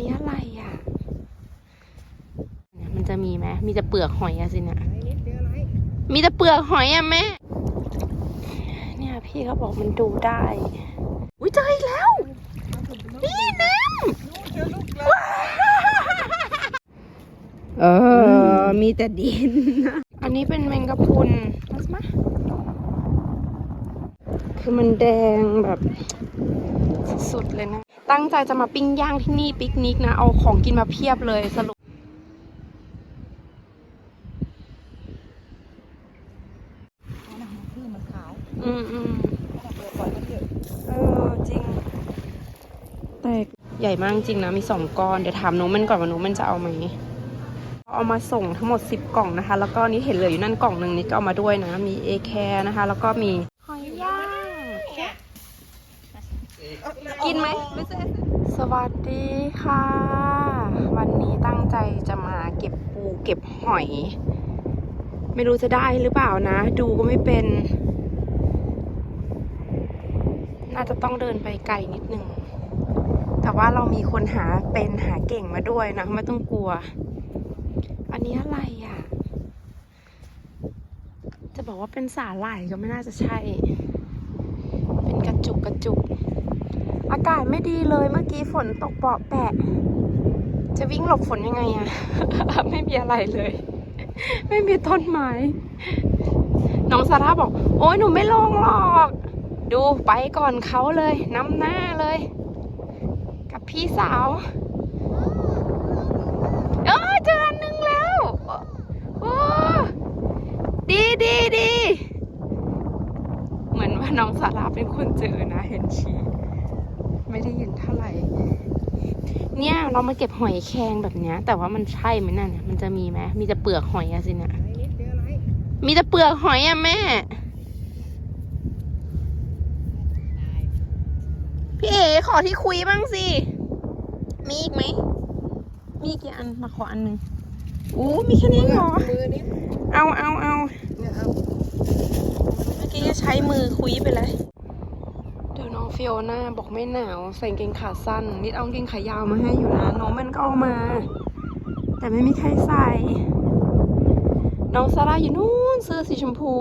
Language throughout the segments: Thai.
นี้อะไรอะเนี่ยมันจะมีไหมมีแต่เปลือกหอยอะสิเนี่ยมีแต่เปลือกหอยอะแม่ เนี่ยพี่เขาบอกมันดูได้ อุ้ยเจออีกแล้ว นี่น้ำว้าวเออ มีแต่ดิน อันนี้เป็นแมงกะพรุนมาสิมาคือมันแดงแบบสุดๆเลยนะ ตั้งใจจะมาปิ้งย่างที่นี่ปิกนิกนะ เอาของกินมาเพียบเลยสรุปอมันขาวอืมอืมเปิดปอยมันเยอะเออจริง แตกใหญ่มากจริงนะ มีสองก้อน เดี๋ยวถามหนูมันก่อนว่าหนูมันจะเอาไหม เอามาส่งทั้งหมดสิบกล่องนะคะ แล้วก็นี่เห็นเหลืออยู่นั่นกล่องหนึ่งนี่ก็เอามาด้วยนะ มีเอแคร์นะคะ แล้วก็มีหอยย่าง กินไหมสวัสดีค่ะ วันนี้ตั้งใจจะมาเก็บปูเก็บหอย ไม่รู้จะได้หรือเปล่านะ ดูก็ไม่เป็น น่าจะต้องเดินไปไกลนิดนึง แต่ว่าเรามีคนหาเป็นหาเก่งมาด้วยนะ ไม่ต้องกลัว อันนี้อะไรอะ จะบอกว่าเป็นสาหร่ายก็ไม่น่าจะใช่ เป็นกระจุกกระจุก อากาศไม่ดีเลยเมื่อกี้ฝนตกเปาะแปะ จะวิ่งหลบฝนยังไงอะไม่มีอะไรเลย ไม่มีต้นไม้น้องซาร่าบอก โอ้ยหนูไม่ลงหรอก ดูไปก่อนเขาเลยน้ำหน้าเลย กับพี่สาวเออเจออันหนึ่งแล้วโอ้ดีดีดีเหมือนว่าน้องสาราเป็นคนเจอนะเห็นชี ไม่ได้ยินเท่าไหร่ เนี่ยเรามาเก็บหอยแครงแบบเนี้ย แต่ว่ามันใช่ไหมนั่นเนี่ยมันจะมีไหมมีแต่เปลือกหอยอะสิเนี่ยอะไรนิดเดียวอะไรมีแต่เปลือกหอยอะแม่ พี่เอ๋ขอที่คุยบ้างสิ มีอีกไหม มีกี่อันมาขออันหนึ่งอู้มีแค่นี้เหรอมือนี่เอาเอาเอาเนี่ยเอาเมื่อกี้จะใช้มือคุยไปเลยเดี๋ยวน้อง ฟิโอน่าบอกไม่หนาวใส่กางเกงขาสั้น นิดเอากางเกงขายาวมาให้อยู่นะ น้องมันก็เอามา แต่ไม่มีใครใส่ น้องซาร่าอยู่นู้นเสื้อสีชมพู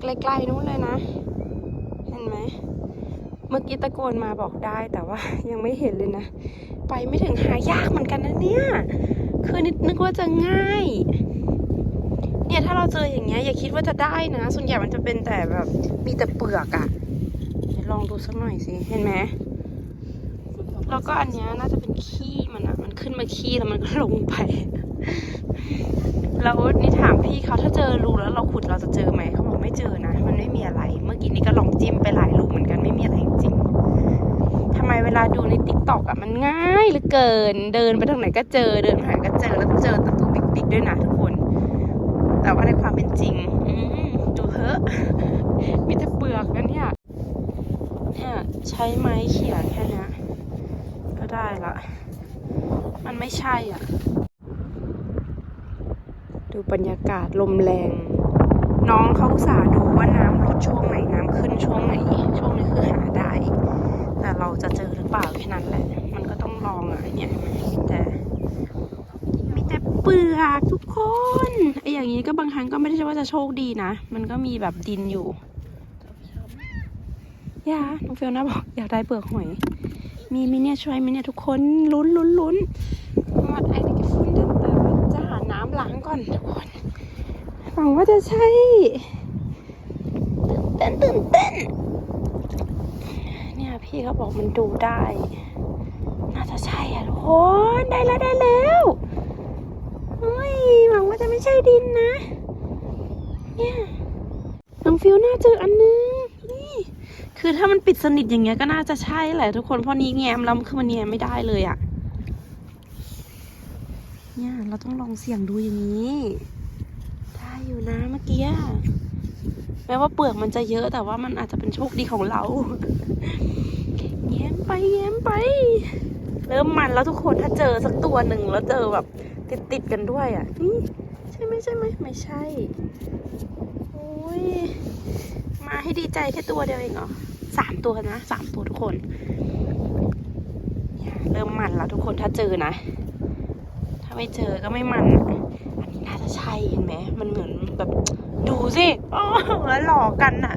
ไกลๆนู้นเลยนะ เห็นไหม เมื่อกี้ตะโกนมาบอกได้แต่ว่ายังไม่เห็นเลยนะ ไปไม่ถึงหายากเหมือนกันนะเนี่ย คือนิดนึกว่าจะง่ายเนี่ยถ้าเราเจออย่างเงี้ยอย่าคิดว่าจะได้นะ ส่วนใหญ่มันจะเป็นแต่แบบมีแต่เปลือกอะ องดูสักหน่อยสิเห็นไหมแล้วก็อันเนี้ยน่าจะเป็นขี้มันอะมันขึ้นมาขี้แล้วมันก็ลงไปแล้วนี่ถามพี่เขาถ้าเจอรูแล้วเราขุดเราจะเจอไหมเขาบอกไม่เจอนะ มันไม่มีอะไร เมื่อกี้นี้ก็ลองจิ้มไปหลายรูเหมือนกันไม่มีอะไรจริงๆทำไมเวลาดูในติ๊กต็อกอะมันง่ายเหลือเกิน เดินไปทางไหนก็เจอเดินไปทางไหนก็เจอแล้วเจอแตตัวบิ๊กๆด้วยนะทุกคน แต่ว่าในความเป็นจริงอืดูเถอะมีแต่เปลือกนะเนี่ยเนี่ย ใช้ไม้เขี่ยแค่นี้ก็ได้ละ มันไม่ใช่อะ ดูบรรยากาศลมแรง น้องเขาสาดูว่าน้ำลดช่วงไหนน้ำขึ้นช่วงไหน ช่วงนี้คือหาได้ แต่เราจะเจอหรือเปล่าแค่นั้นแหละ มันก็ต้องลองอะเนี่ยมีแต่มีแต่เปลือกทุกคนไออย่างนี้ก็บางครั้งก็ไม่ได้ใช่ว่าจะโชคดีนะ มันก็มีแบบดินอยู่ อย่าน้องเฟียวนะบอกอยากได้เปลือกหอย มีไหมเนี่ยช่วยไหมเนี่ยทุกคนลุ้นลุ้นลุ้นวัดไอ้นี่ก็ฟุ้นแต่ว่าจะหาน้ำล้างก่อนทุกคนหวังว่าจะใช่ตื่นเต้นตื่นเต้นเนี่ยพี่เขาบอกมันดูได้ น่าจะใช่อะทุกคนได้แล้วได้แล้วเฮ้ยหวังว่าจะไม่ใช่ดินนะ เนี่ยน้องฟิวน่าเจออันนึง คือถ้ามันปิดสนิทอย่างเงี้ยก็น่าจะใช่แหละทุกคนเพราะนี้แง้มแล้วคือมันแง้มไม่ได้เลยอะ่ะ เนี่ยเราต้องลองเสี่ยงดูอย่างนี้ได้อยู่นะเมื่อกี้แม้ว่าเปลือกมันจะเยอะแต่ว่ามันอาจจะเป็นโชคดีของเราแง้มไปแง้มไป เริ่มมันแล้วทุกคนถ้าเจอสักตัวหนึ่งแล้วเจอแบบติดติดๆกันด้วยอะ่ะนี่ใช่ไหมใช่ไหมไม่ใช่ โอ้ยมาให้ดีใจแค่ตัวเดียวเองเหรอ สามตัวนะสามตัวทุกคน เริ่มมันแล้วทุกคนถ้าเจอนะ ถ้าไม่เจอก็ไม่มัน อันนี้น่าจะใช่เห็นไหมมันเหมือนแบบ ดูสิอ๋อแล้วหลอกกันน่ะ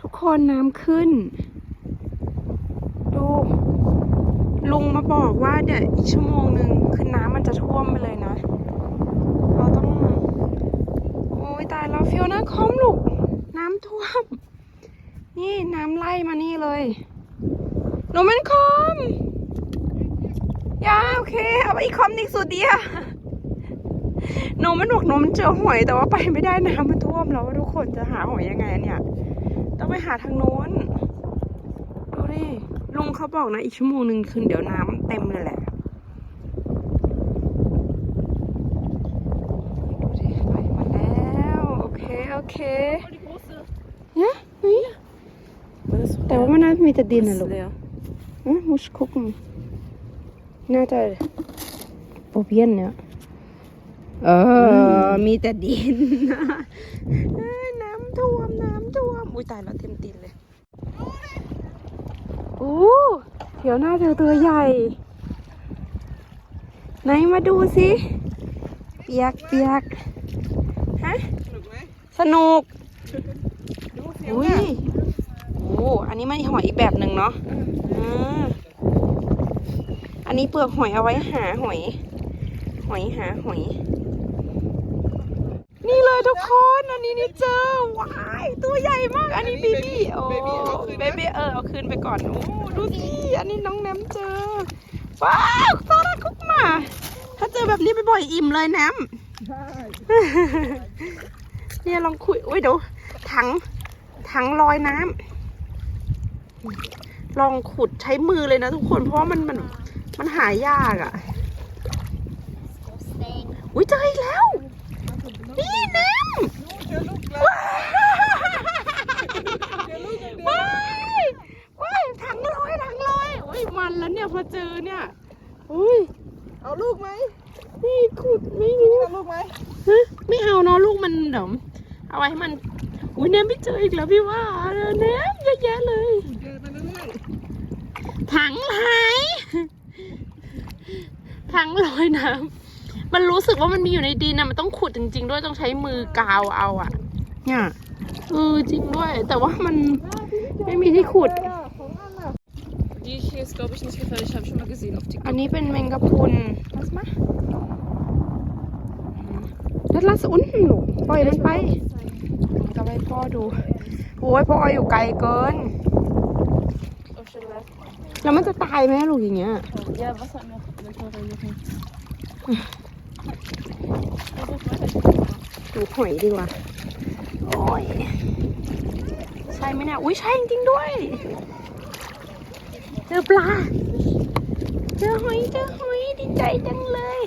ทุกคนน้ำขึ้น ดู ลุงมาบอกว่าเดี๋ยวอีกชั่วโมงหนึ่งคือน้ำมันจะท่วมไปเลยนะเราต้อง โอ้ยตายแล้วฟิวนะคอมลูกน้ำท่วม นี่น้ำไล่มานี่เลยโนมันคอมยาโอเค เอาไปอีกคอมนิกสุดเดียโนมันบอกโนมันเจอหอยแต่ว่าไปไม่ได้น้ำมันท่วมแล้วทุกคนจะหาหอยยังไงเนี่ย ต้องไปหาทางโน้น ดูดิลุงเขาบอกนะ อีกชั่วโมงหนึ่งคืนเดี๋ยวน้ำเต็มเลยแหละดูดิไหลมาแล้ว โอเค โอเคเนี่ยเฮ้ย แต่ว่ามันน่าจะมีแต่ดินนะลูกอะมุชคุกมน่าจะโอเบียนเนี่ยเออมีแต่ดินเอ้ยน้ำท่วม น้ำท่วม อุ้ยตายแล้วเต็มตีนเลยอู้เถียวหน้าเจอตัวใหญ่ ไหนมาดูสิ เปียกเปียกฮะ สนุกไหมสนุกดูเสียวอุ้ยโอ้อันนี้มันหอยอีกแบบหนึ่งเนาะอ่าอันนี้เปลือกหอยเอาไว้หาหอย หอยหาหอย นี่เลยทุกคน อันนี้นี่เจอว้ายตัวใหญ่มาก อันนี้บีบี้โอ้เบบี้เออเอาคืนไปก่อนโอ้ดูสิอันนี้น้องแนมเจอว้าวตารักคุกมา ถ้าเจอแบบนี้บ่อยๆอิ่มเลยแนมใช่เนี่ยลองคุยโอ้ยเดี๋ยวถังถังลอยน้ำ ลองขุดใช้มือเลยนะทุกคนเพราะว่ามันมันมันหายากอะ่ะ อุ้ยเจออีกแล้ว นี่น้เจอลูกแล้วำว้ายว้ายว้ายถังลอยถังลอยอุ้ยมันแล้วเนี่ยพอเจอเนี่ยอุ้ยเอาลูกไหมนี่ขุดไม่รู้เอาลูกไหมฮะไม่เอาเนาะลูกมันเดี๋ยวเอาไว้ให้มัน อุ้ยแนมไม่เจออีกแล้วพี่ว่าแนมเยอะแยะเลยเจอไปเรื่อย ถังหายถังลอยน้ำมันรู้สึกว่ามันมีอยู่ในดินนะมันต้องขุดจริง ๆ ด้วยต้องใช้มือกาวเอาอะเนี่ยเออจริงด้วย แต่ว่ามันไม่มีที่ขุด Die hier ist, glaube ich, nicht gefährlich. Habe ich schon mal gesehen auf TikTok. อันนี้เป็นแมงกะพรุนลัสมาแล้วลัสอุ้นลูกปล่อยมันไปก็ไปพ่อดู โอ้ยพ่ออยู่ไกลเกิน Auf schön was. แล้วมันจะตายไหมลูกอย่างเงี้ย Ja, Wasser in der leckere Lippen. ดูหอยดีกว่า โอ้ย ใช่ไหมเนี่ย อุ้ยใช่จริงๆด้วย เจอปลา เจอหอย เจอหอย ดีใจจังเลย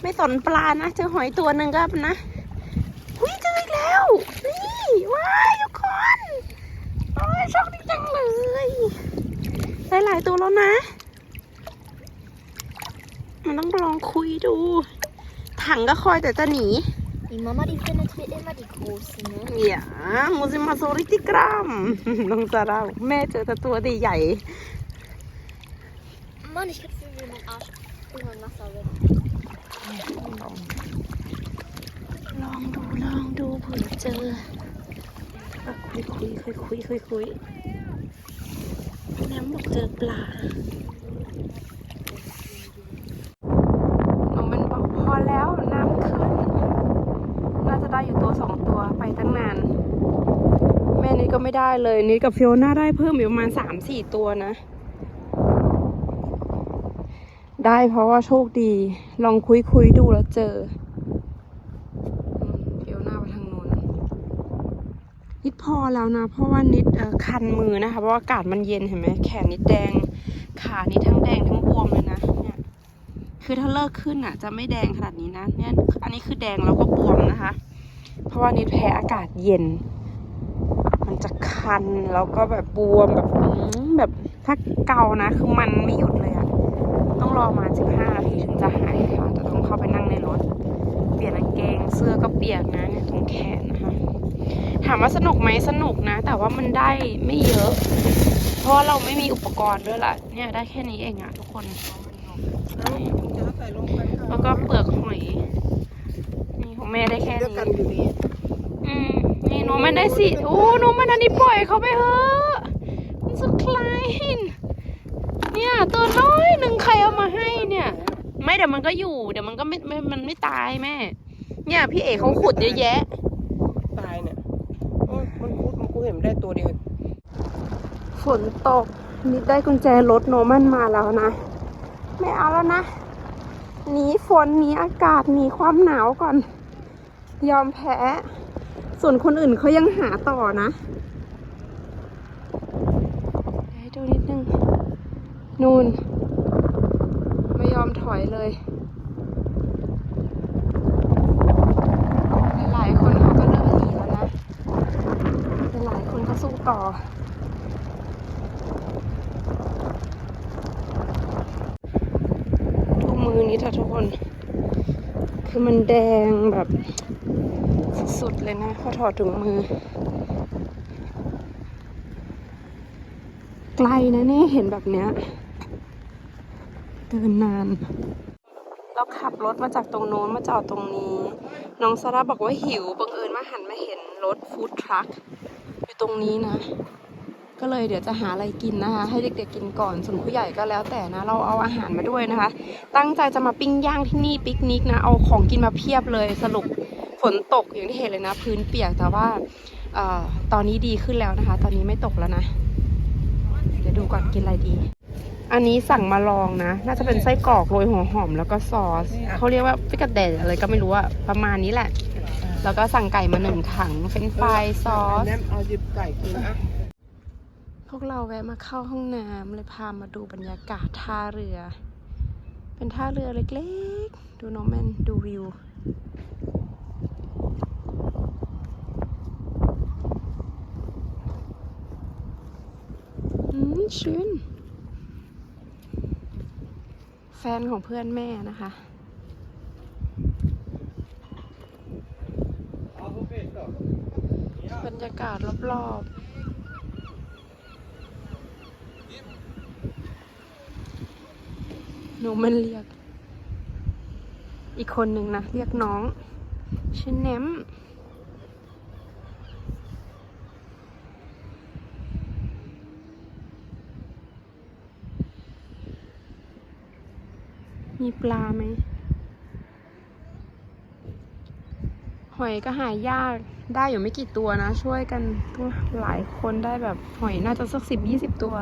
ไม่สนปลานะ เจอหอยตัวหนึ่งก็นะ อุ้ยเจออีกแล้ว นี่ ว้ายทุกคน โอ้ยโชคดีจังเลย ได้หลายตัวแล้วนะ มันต้องลองคุยดู ถังก็คอยแต่จะหนี Die Mama, die findet hier immer die Großen, ne? อย่ามูซิมาโซริติกรัมน้องซาร่าแม่เจอแต่ตัวใหญ่ Mann, ich hab Gefühl, wie mein Arsch irgendwann nasser wird. ลองลองดูลองดูเผื่อเจออะคุยคุยคุยคุยคุยคุย น้ำบอกเจอปลาน้องมันบอกพอแล้วน้ำขึ้น น่าจะได้อยู่ตัวสองตัวไปตั้งนาน แม่นี่ก็ไม่ได้เลยนี่กับฟิโอน่าได้เพิ่มอีกประมาณสามสี่ตัวนะ ได้เพราะว่าโชคดี ลองคุยคุยดูแล้วเจอมเดี๋ยวหน้าไปทางโน้นนิดพ อแล้วนะ เพราะว่านิดคันมือนะคะ เพราะว่าอากาศมันเย็นเห็นไหมแขนนิดแดง ขานิดทั้งแดงทั้งบวมเลยนะเนี่ยคือถ้าเลิกขึ้นอะ จะไม่แดงขนาดนี้นะเนี่ยอันนี้คือแดงแล้วก็บวมนะคะ เพราะว่านิดแพ้อากาศเย็น มันจะคันแล้วก็แบบบวมแบบแบบถ้าเกานะ คือมันไม่หยุดเลยอะต้องรอมา15นาทีถึงจะหายค่ะจะต้องเข้าไปนั่งในรถ เปลี่ยนกางเกงเสื้อก็เปียกนะเนี่ยตรงแขนนะ ถามว่าสนุกไหมสนุกนะ แต่ว่ามันได้ไม่เยอะ เพราะว่าเราไม่มีอุปกรณ์ด้วยล่ะ เนี่ยได้แค่นี้เองอะทุกคนจะใส่ลงไปค่ะแล้วก็เปลือกหอย นี่ของแม่ได้แค่เดียวนี้กันอยู่นี้อืมนี่หนูมันได้สิโอ้หนูมันอันนี้ปล่อยเขาไปเถอะมันสุดคลายเนี่ยตัวน้อยหนึ่งใครเอามาให้เนี่ย ไม่เดี๋ยวมันก็อยู่ เดี๋ยวมันก็ไม่ไม่มันไม่ตายแม่ เนี่ยพี่เอกเขาขุดเยอะแยะ ตายเนี่ยโอ้ย มันพูดมันกูเห็นมันได้ตัวเดียว ฝนตกนิดได้กุญแจรถโนมันมาแล้วนะ ไม่เอาแล้วนะหนีฝนหนีอากาศหนีความหนาวก่อน ยอมแพ้ ส่วนคนอื่นเขายังหาต่อนะให้ดูนิดนึง นูนไม่ยอมถอยเลย หลายๆคนเขาก็เริ่มหนีแล้วนะแต่หลายคนก็สู้ ต่อทุกมือนี้ถ้าทุกคน คือมันแดงแบบสุดๆเลยนะพอถอดถุงมือ ไกลนะนี่เห็นแบบเนี้ยเดินนานเราขับรถมาจากตรงโน้นมาจอดตรงนี้ น้องซาร่าบอกว่าหิวบังเอิญมาหันมาเห็นรถฟู้ดทรัค ตรงนี้นะ ก็เลยเดี๋ยวจะหาอะไรกินนะคะ ให้เด็กๆกินก่อน ส่วนผู้ใหญ่ก็แล้วแต่นะ เราเอาอาหารมาด้วยนะคะ ตั้งใจจะมาปิ้งย่างที่นี่ปิกนิกนะ เอาของกินมาเพียบเลย สรุปฝนตกอย่างที่เห็นเลยนะ พื้นเปียกแต่ว่าเออตอนนี้ดีขึ้นแล้วนะคะ ตอนนี้ไม่ตกแล้วนะ เดี๋ยวดูก่อนกินอะไรดี อันนี้สั่งมาลองนะ น่าจะเป็นไส้กรอกโรยหัวหอมแล้วก็ซอส เขาเรียกว่าฟิกาเดดอะไรก็ไม่รู้อะประมาณนี้แหละ แล้วก็สั่งไก่มาหนึ่งถังเฟรนช์ฟรายซอส แนมเอาหยิบไก่กินนะพวกเราแวะมาเข้าห้องน้ำเลยพามาดูบรรยากาศท่าเรือ เป็นท่าเรือเล็กๆ ดูน้องแมนดูวิว อืม ชื่น แฟนของเพื่อนแม่นะคะ บรรยาศรอบๆหนูมันเรียก อีกคนหนึ่งนะ เรียกน้องชื่อแนมมีปลาไหม หอยก็หายากได้อยู่ไม่กี่ตัวนะ ช่วยกันต้องหลายคนได้แบบหอยน่าจะสักสิบยี่สิบตัว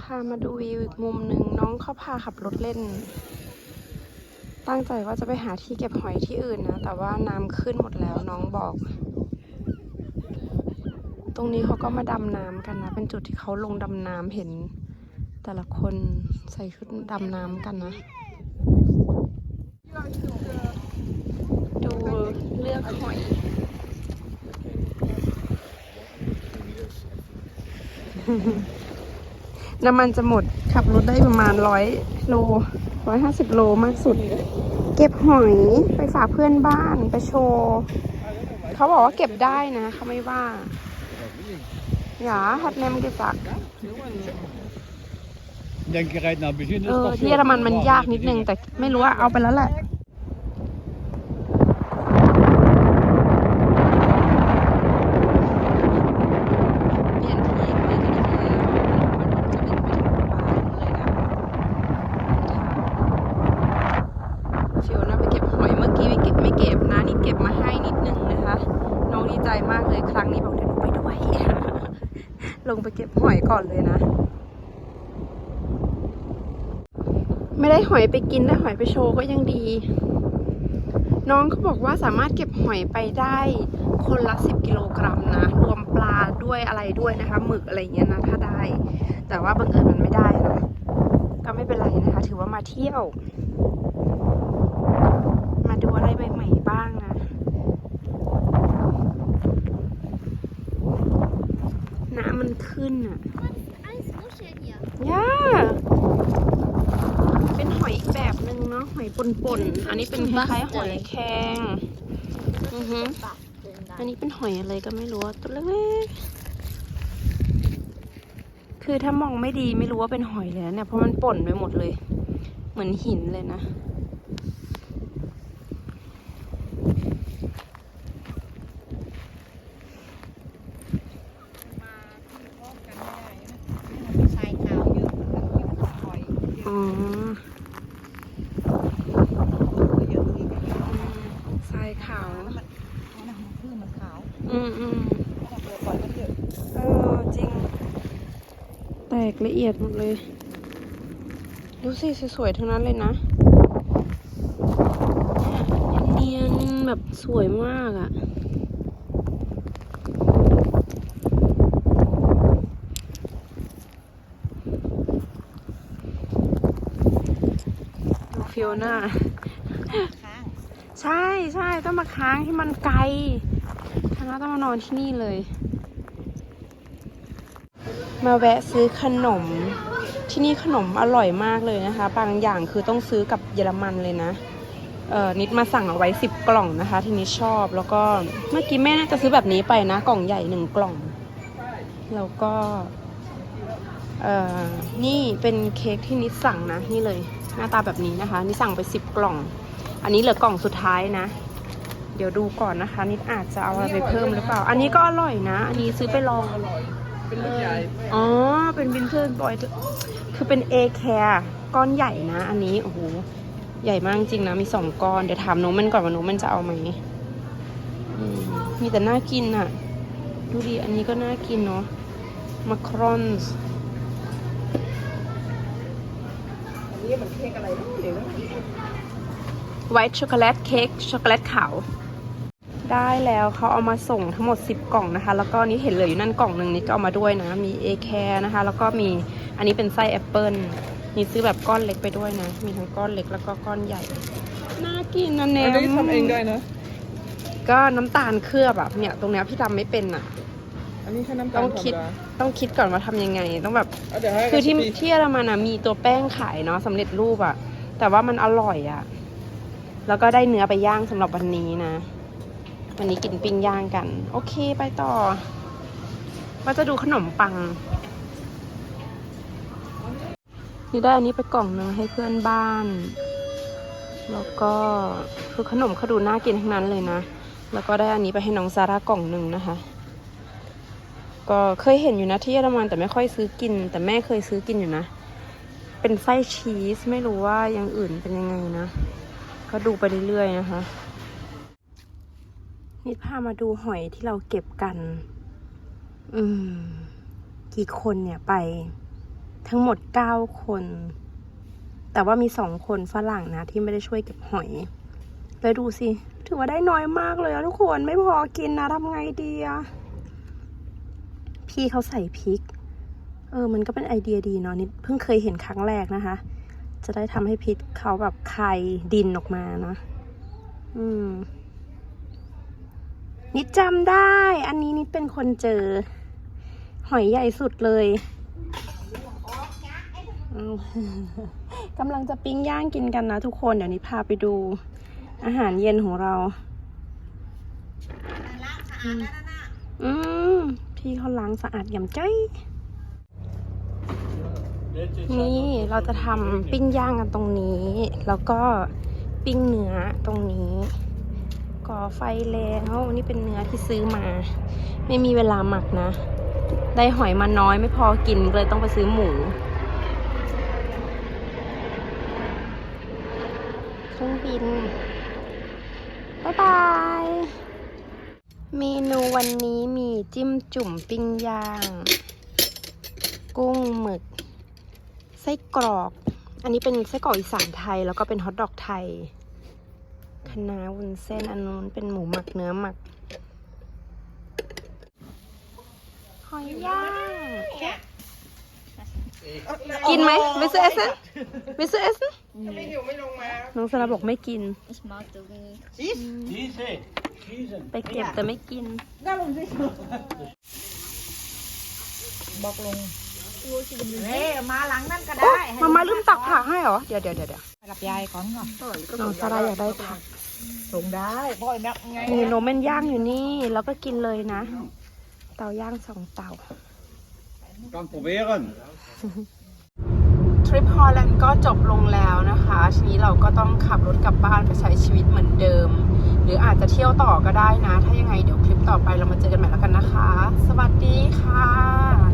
พามาดูวิวอีกมุมหนึ่งน้องเขาพาขับรถเล่น ตั้งใจว่าจะไปหาที่เก็บหอยที่อื่นนะ แต่ว่าน้ำขึ้นหมดแล้วน้องบอก ตรงนี้เขาก็มาดำน้ำกันนะ เป็นจุดที่เขาลงดำน้ำเห็น แต่ละคนใส่ชุดดำน้ำกันนะ ดูเลือกหอย น้ำมันจะหมดขับรถได้ประมาณร้อยโลร้อยห้าสิบโลมากสุด เก็บหอยไปฝากเพื่อนบ้านไปโชว์เขาบอกว่าเก็บได้นะเขาไม่ว่าอย่าฮัดแนมกิสัก denk je rijdt naar begin เออที่เยอรมันมันยากนิดนึง แต่ไม่รู้ว่าเอาไปแล้วแหละ เปลี่ยนที่ไปกันทีมันจะเป็นไปถึงบ้านเลยนะฟิวนะไปเก็บหอยเมื่อกี้ไม่เก็บไม่เก็บนะนี่เก็บมาให้นิดนึงนะคะ น้องดีใจมากเลยครั้งนี้บอกเดี๋ยวหนูไปด้วย ลงไปเก็บหอยก่อนเลยนะ ไม่ได้ห อยไปกินได้หอยไปโชว์ก็ยังดี น้องเขาบอกว่าสามารถเก็บหอยไปได้คนละสิบกิโลกรัมนะ รวมปลาด้วยอะไรด้วยนะคะหมึกอะไรเงี้ยนะถ้าได้ แต่ว่าบังเอิญมันไม่ได้นะก็ไม่เป็นไรนะคะ ถือว่ามาเที่ยว มาดูอะไรใหม่ๆบ้างนะ น้ำมันขึ้นอะ Alles Muscheln hier. ย่า เป็นหอยอีกแบบหนึ่งเนาะหอยป่นๆ อันนี้เป็นคล้ายๆหอยแครงอือฮึ basteln อัน dann. นี้เป็นหอยอะไรก็ไม่รู้อะตัวเล็กๆคือถ้ามองไม่ดีไม่รู้ว่าเป็นหอยเลยนะเนี่ยเพราะมันป่นไปหมดเลย เหมือนหินเลยนะทรายขาวเยอะแล้วก็ยังหอย อ๋อ เยอะที่ ทรายขาว มันมันคือมันขาว อืมอืม ถ้าเปลือกหอยมันเยอะ เออจริง แต กละเอียดหมดเลย ดูสิสวยๆทั้งนั้นเลยนะเนียนๆแบบสวยมากอะ่ะดูฟิโอน่าค้างใช่ใช่ต้องมาค้างที่มันไกลทางเราต้องมานอนที่นี่เลย มาแวะซื้อขนม ที่นี่ขนมอร่อยมากเลยนะคะ บางอย่างคือต้องซื้อกับเยอรมันเลยนะเออนิดมาสั่งเอาไว้สิบกล่องนะคะ ที่นิดชอบแล้วก็เมื่อกี้แม่น่าจะซื้อแบบนี้ไปนะ กล่องใหญ่หนึ่งกล่อง แล้วก็เออนี่เป็นเค้กที่นิดสั่งนะนี่เลย หน้าตาแบบนี้นะคะ นิดสั่งไปสิบกล่อง อันนี้เหลือกล่องสุดท้ายนะ เดี๋ยวดูก่อนนะคะ นิดอาจจะเอาอะไรไปเพิ่มหรือเปล่า อันนี้ก็อร่อยนะ อันนี้ซื้อไปลองอร่อย เป็นลูกใหญ่อ๋อ เป็นวินเทอร์บอยคือเป็นเอแคร์ก้อนใหญ่นะ อันนี้ โอ้โห ใหญ่มากจริงนะ มีสองก้อน เดี๋ยวถามน้องมันก่อนว่าน้องมันจะเอาไหมอืมมีแต่น่ากินอะดูดิอันนี้ก็น่ากินเนาะมาครอนส์อันนี้มันเค้กอะไรนะเดี๋ยวนะไวท์ช็อกโกแลตเค้กช็อกโกแลตขาว ได้แล้วเขาเอามาส่งทั้งหมด 10 กล่องนะคะ แล้วก็นี่เห็นเหลืออยู่นั่นกล่องหนึ่งนี่ก็เอามาด้วยนะ มีเอแคร์นะคะ แล้วก็มีอันนี้เป็นไส้แอปเปิลนี่ซื้อแบบก้อนเล็กไปด้วยนะ มีทั้งก้อนเล็กแล้วก็ก้อนใหญ่ น่ากินนะเนอันมนี้ทำเองได้นะ ก็น้ำตาลเคลือบแบบเนี่ยตรงเนี้ยพี่ทำไม่เป็นอะ อันนี้แค่น้ำตาต้ลองคิดต้องคิดก่อนว่าทำยังไง ต้องแบบเอาเดี๋ยวให้คือที่รซิปี้ที่เยอรมันนะมีตัวแป้งขายเนาะสำเร็จรูปอะแต่ว่ามันอร่อยอะแล้วก็ได้เนื้อไปย่างสำหรับวันนี้นะ วันนี้กินปิ้งย่างกัน โอเคไปต่อ ว่าจะดูขนมปัง นี่ได้อันนี้ไปกล่องหนึ่งให้เพื่อนบ้าน แล้วก็คือขนมเขาดูน่ากินทั้งนั้นเลยนะ แล้วก็ได้อันนี้ไปให้น้องซาร่ากล่องหนึ่งนะคะ ก็เคยเห็นอยู่นะที่เยอรมันแต่ไม่ค่อยซื้อกิน แต่แม่เคยซื้อกินอยู่นะ เป็นไส้ชีสไม่รู้ว่าอย่างอื่นเป็นยังไงนะ ก็ดูไปเรื่อยๆนะคะ นี่พามาดูหอยที่เราเก็บกัน อืม กี่คนเนี่ยไป ทั้งหมดเก้าคน แต่ว่ามีสองคนฝรั่งนะ ที่ไม่ได้ช่วยเก็บหอย แล้วดูสิ ถือว่าได้น้อยมากเลยอะทุกคน ไม่พอกินนะทำไงดีอะพี่เขาใส่พริก เออ มันก็เป็นไอเดียดีเนาะนิดเพิ่งเคยเห็นครั้งแรกนะคะ จะได้ทำให้พริกเขาแบบคายดินออกมานะ อืม นิดจำได้ อันนี้นิดเป็นคนเจอ หอยใหญ่สุดเลยอืมกำลังจะปิ้งย่างกินกันนะทุกคน เดี๋ยวนิดพาไปดู อาหารเย็นของเรา อืมพี่เขาล้างสะอาดอย่างจ้อยนี่เราจะทำปิ้งย่างกันตรงนี้ แล้วก็ปิ้งเนื้อตรงนี้ ก่อไฟแล้วนี่เป็นเนื้อที่ซื้อมา ไม่มีเวลาหมักนะ ได้หอยมาน้อยไม่พอกินเลยต้องไปซื้อหมู เครื่องบิน บ๊ายบาย เมนูวันนี้มีจิ้มจุ่มปิ้งย่าง กุ้งหมึก ไส้กรอก อันนี้เป็นไส้กรอกอีสานไทย แล้วก็เป็นฮอทดอกไทย คะน้าวุ้นเส้นอันนู้นเป็นหมูหมักเนื้อหมัก หอยย่าง กินไหมวิสเอสเซนวิสเอสเซนไม่หิวไม่ลงมาน้องสลาบอกไม่กิน Ich mag das nicht. Diese, diese. ไปเก็บแต่ไม่กินบอกลงเฮ้ยมาหลังนั่นก็ได้ มามาลืมตักผักให้เหรอ เดี๋ยวเดี๋ยวเดี๋ยวเดี๋ยว กับยายก่อนก่อนน้องไลอยากได้ผักส่งได้พ่อยนักไงนี่นมป็นย่างอยู่นี่ แล้วก็กินเลยนะ เตาย่างสองเตาก่ Kan บเองก่อนทริปฮอลแลนด์ก็จบลงแล้วนะคะทีนี้เราก็ต้องขับรถกลับบ้านไปใช้ชีวิตเหมือนเดิม หรืออาจจะเที่ยวต่อก็ได้นะ ถ้ายังไงเดี๋ยวคลิปต่อไปเรามาเจอกันใหม่แล้วกันนะคะ สวัสดีค่ะ